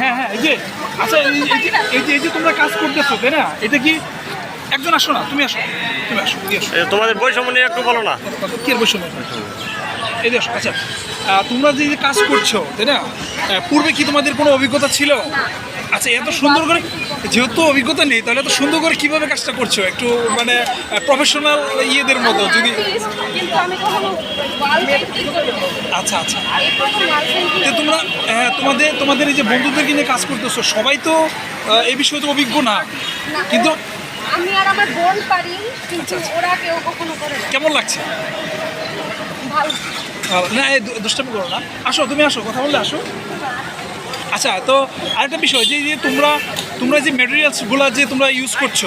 হ্যাঁ হ্যাঁ এই যে আচ্ছা এই যে এই যে তোমরা কাজ করতেছো তাই না? এটা কি একজন আসো না? তুমি আসো তুমি আসো তোমাদের বৈষম্য নিয়ে একটু বলো না। কি বৈষম্য? এই দেখো আচ্ছা তোমরা যে কাজ করছ তাই না? পূর্বে কি তোমাদের কোনো অভিজ্ঞতা ছিল? আচ্ছা এত সুন্দর করে যেহেতু অভিজ্ঞতা নেই তাহলে এত সুন্দর করে কীভাবে কাজটা করছ? একটু মানে প্রফেশনাল ইয়েদের মতো যদি করি না। আচ্ছা আচ্ছা। তো তোমরা হ্যাঁ তোমাদের তোমাদের এই যে বন্ধুদেরকে নিয়ে কাজ করতেছো সবাই তো এই বিষয়ে তো অভিজ্ঞ না। কিন্তু আমি আর আমার বোন পারি কিন্তু আচ্ছা, আচ্ছা। ওরা কেউ কখনো করে না। কেমন লাগছে? ভালো। না দুষ্টামি করো না। আসো তুমি আসো কথা বললে আসো। আচ্ছা তো আরেকটা বিষয় যে যে তোমরা তোমরা যে ম্যাটেরিয়ালসগুলো যে তোমরা ইউজ করছ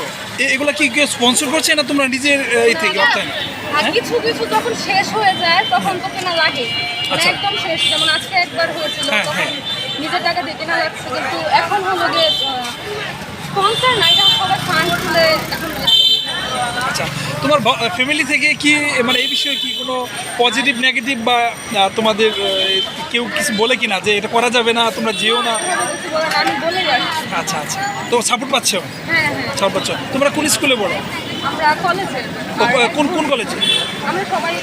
এগুলা কি কেউ স্পন্সর করছে না তোমরা নিজের এই থেকে অর্থায়ন আর কিছু কিছু যখন শেষ হয়ে যায় তখন তো কেনা লাগে মানে আচ্ছা। একদম শেষ যেমন আজকে একবার হয়েছিল হ্যাঁ, তখন হ্যাঁ। নিজের টাকা দিয়ে কেনা লাগছে কিন্তু এখন হলো যে স্পন্সার নাই সবাই ফান্ড খুলে এখন আচ্ছা তোমার ফ্যামিলি থেকে কি মানে এই বিষয়ে কি কোনো পজিটিভ নেগেটিভ বা তোমাদের কেউ কিছু বলে কি না যে এটা করা যাবে না তোমরা যেও না? আচ্ছা আচ্ছা। তো সাপোর্ট পাচ্ছ? সাপোর্ট পাচ্ছ। তোমরা কোন স্কুলে পড়ো? কোন কোন কলেজে আমরা সবাই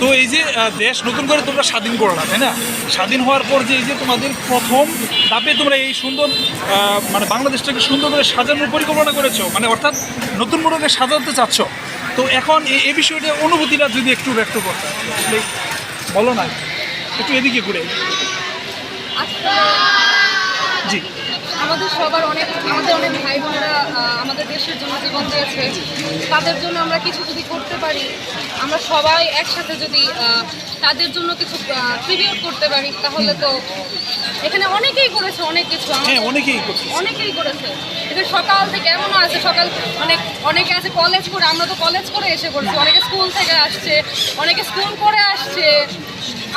তো এই যে দেশ নতুন করে তোমরা স্বাধীন করলা তাই না? স্বাধীন হওয়ার পর যে এই যে তোমাদের প্রথম ধাপে তোমরা এই সুন্দর মানে বাংলাদেশটাকে সুন্দর করে সাজানোর পরিকল্পনা করেছ মানে অর্থাৎ নতুন মোড়কে সাজাতে চাচ্ছ। তো এখন এই এই বিষয়টা অনুভূতিটা যদি একটু ব্যক্ত করতে আসলে বলো না, একটু এদিকে ঘুরে। জি। আমাদের সবার অনেক আমাদের অনেক ভাই বোনেরা আমাদের দেশের জন্য জীবন দিয়েছে। তাদের জন্য আমরা কিছু যদি করতে পারি আমরা সবাই একসাথে যদি তাদের জন্য কিছু ট্রিবিউট করতে পারি তাহলে তো এখানে অনেকেই করেছে অনেক কিছু। হ্যাঁ অনেকেই করছে। অনেকেই করেছে। এদের সকাল থেকে এমনও আছে সকাল অনেক অনেকে আছে কলেজ করে আমরা তো কলেজ করে এসে করছি অনেকে স্কুল থেকে আসছে অনেকে স্কুল করে আসছে।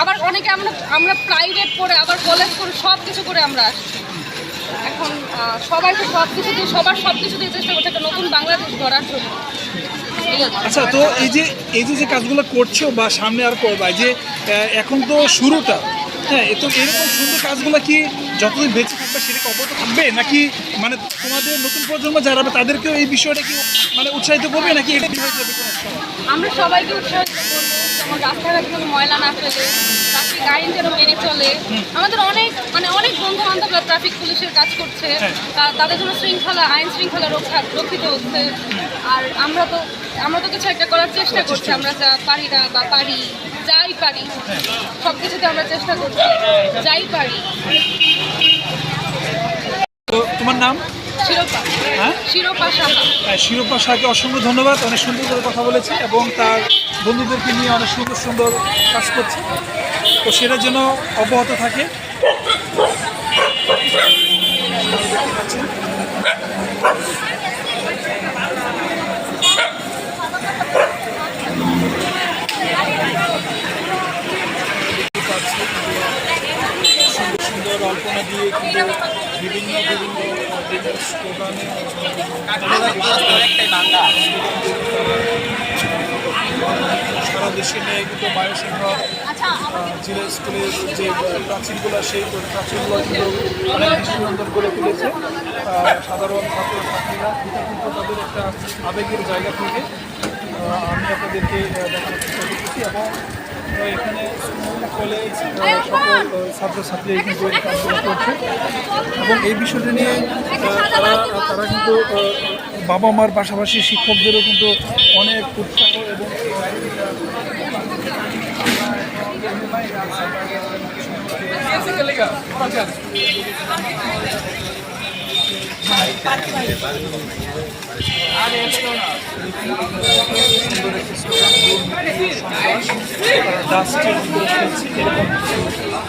আবার অনেকে আমরা আমরা প্রাইভেট করে আবার কলেজ করে সব কিছু করে আমরা আসছি। এখন আহ, সবাই তো সব কিছু দিয়ে সবার সব কিছু দিয়ে চেষ্টা করছে একটা নতুন বাংলাদেশ গড়ার জন্য। আচ্ছা তো এই যে এই যে যে কাজগুলো করছ বা সামনে আর করবা যে এখন তো শুরুটা হ্যাঁ তো এরকম সুন্দর কাজগুলো কি যতদিন বেঁচে থাকবে সেটা কি অব্যাহত থাকবে নাকি মানে তোমাদের নতুন প্রজন্ম যারা তাদেরকেও এই বিষয়টা কি মানে উৎসাহিত করবে নাকি এটা কি হয়ে যাবে? আমরা সবাইকে উৎসাহিত যেমন রাস্তাঘাট যেন ময়লা না ফেলে ট্রাফিক আইন যেন মেনে চলে। আমাদের অনেক মানে অনেক বন্ধু বান্ধবরা ট্রাফিক পুলিশের কাজ করছে হ্যাঁ। তাদের জন্য শৃঙ্খলা আইন শৃঙ্খলা রক্ষা রক্ষিত হচ্ছে। আর আমরা তো আমরা তো কিছু একটা করার চেষ্টা করছি আমরা যা পারি না বা পারি যাই পারি সব কিছুতে আমরা চেষ্টা করছি যাই পারি। তো তোমার নাম? শিরোপা হ্যাঁ? শিরোপা সাহা হ্যাঁ, শিরোপা শাহকে অসংখ্য ধন্যবাদ অনেক সুন্দর করে কথা বলেছে এবং তার বন্ধুদেরকে নিয়ে অনেক সুন্দর সুন্দর কাজ করছে। তো সেটার জন্য অব্যাহত থাকে। দিয়ে বিভিন্ন বিভিন্ন সারা দেশে নিয়ে কিন্তু বায়ুসিংহ জিলা স্কুলের যে প্রাচীনগুলো সেই প্রাচীনগুলো কিন্তু অনেক বেশি সুন্দর করে তুলেছে। সাধারণ ছাত্র ছাত্রীরা এটা কিন্তু তাদের একটা আবেগের জায়গা থেকে আমি আপনাদেরকে আহ, দেখানোর চেষ্টা করতেছি এবং এখানে স্কুল কলেজ সকল ছাত্রছাত্রী কিন্তু এই কাজগুলো করছে। এবং এই বিষয়টা নিয়ে তারা তারা কিন্তু বাবা মার পাশাপাশি শিক্ষকদেরও কিন্তু অনেক উৎসাহ এবং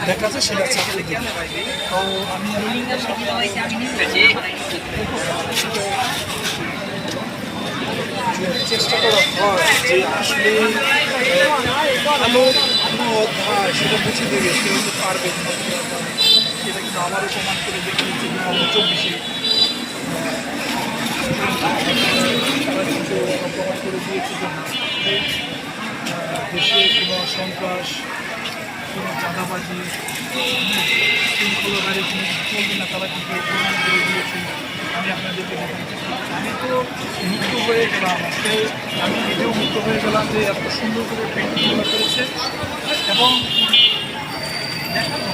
দেখা যাচ্ছে সেটা চাকরি তো আমি চেষ্টা করা আসলে অধ্যায়, সেটা বুঝে দেবে, সে হতে পারবে। সেটা কিন্তু আমারও প্রমাণ করে দেখিয়েছে দু চব্বিশে। প্রমাণ করে দিয়েছে যে দেশে সন্ত্রাস কোনো চাঁদাবাজি শৃঙ্খলাকারী কোনো চলবে না, তারা কিন্তু প্রমাণ করে দিয়েছে। আমি আপনাদেরকে আমি তো মুক্ত হয়ে গেলাম। আজকে আমি নিজেও মুক্ত হয়ে গেলাম যে এত সুন্দর করে পেন্টিংগুলো করেছে এবং দেখানো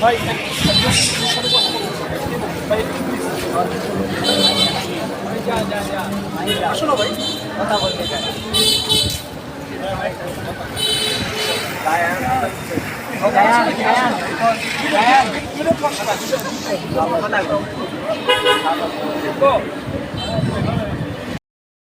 ভাই ভাই আসো না ভাই কথা বলতে চাই কথা